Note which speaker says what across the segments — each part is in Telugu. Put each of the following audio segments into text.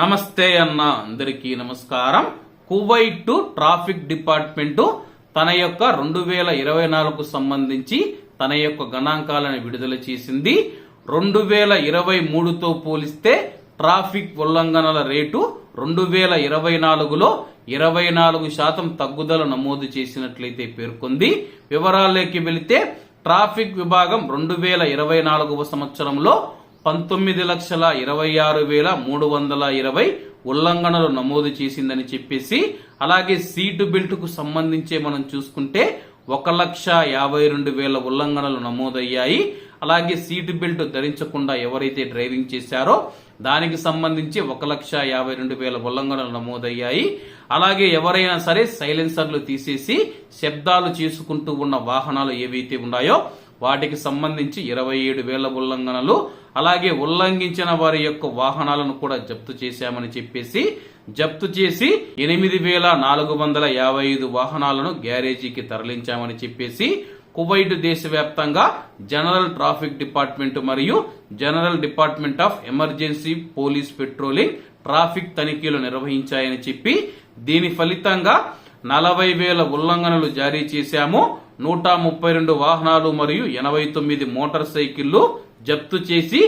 Speaker 1: నమస్తే అన్న అందరికీ నమస్కారం. కువైట్ ట్రాఫిక్ డిపార్ట్మెంటు తన యొక్క రెండు వేల ఇరవై నాలుగు సంబంధించి తన యొక్క గణాంకాలను విడుదల చేసింది. రెండు వేల ఇరవై మూడుతో పోలిస్తే ట్రాఫిక్ ఉల్లంఘనల రేటు రెండు వేల ఇరవై నాలుగులో ఇరవై నాలుగు శాతం తగ్గుదల నమోదు చేసినట్లయితే పేర్కొంది. వివరాల్లోకి వెళితే ట్రాఫిక్ విభాగం రెండు వేల ఇరవై నాలుగవ సంవత్సరంలో పంతొమ్మిది లక్షల ఇరవై ఆరు వేల మూడు వందల ఇరవై ఉల్లంఘనలు నమోదు చేసిందని చెప్పేసి అలాగే సీటు బెల్ట్కు సంబంధించి మనం చూసుకుంటే ఒక లక్ష యాభై రెండు వేల ఉల్లంఘనలు నమోదయ్యాయి. అలాగే సీటు బెల్ట్ ధరించకుండా ఎవరైతే డ్రైవింగ్ చేశారో దానికి సంబంధించి ఒక లక్ష యాభై రెండు వేల ఉల్లంఘనలు నమోదయ్యాయి. అలాగే ఎవరైనా సరే సైలెన్సర్లు తీసేసి శబ్దాలు చేసుకుంటూ ఉన్న వాహనాలు ఏవైతే ఉన్నాయో వాటికి సంబంధించి ఇరవై ఏడు వేల ఉల్లంఘనలు అలాగే ఉల్లంఘించిన వారి యొక్క వాహనాలను కూడా జప్తు చేశామని చెప్పేసి జప్తు చేసి ఎనిమిది వేల నాలుగు వందల యాభై ఐదు వాహనాలను గ్యారేజీకి తరలించామని చెప్పేసి కువైట్ దేశవ్యాప్తంగా జనరల్ ట్రాఫిక్ డిపార్ట్మెంట్ మరియు general department of emergency police patrolling traffic తనిఖీలు నిర్వహించాయని చెప్పి దీని ఫలితంగా నలభై వేల ఉల్లంఘనలు జారీ చేశాము. నూట ముప్పై రెండు వాహనాలు మరియు ఎనభై తొమ్మిది మోటార్ సైకిళ్ళు జప్తు చేసి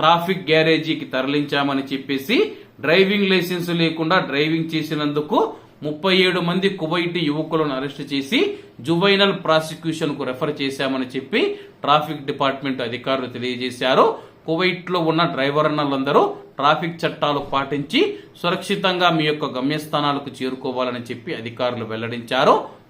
Speaker 1: ట్రాఫిక్ గ్యారేజీకి తరలించామని చెప్పేసి డ్రైవింగ్ లైసెన్స్ లేకుండా డ్రైవింగ్ చేసినందుకు ముప్పై ఏడు మంది కువైటి యువకులను అరెస్ట్ చేసి జువైనల్ ప్రాసిక్యూషన్కు రెఫర్ చేశామని చెప్పి ట్రాఫిక్ డిపార్ట్మెంట్ అధికారులు తెలియజేశారు. కువైట్లో ఉన్న డ్రైవర్ అన్నలందరూ ట్రాఫిక్ చట్టాలు పాటించి సురక్షితంగా మీ యొక్క గమ్యస్థానాలకు చేరుకోవాలని చెప్పి అధికారులు వెల్లడించారు.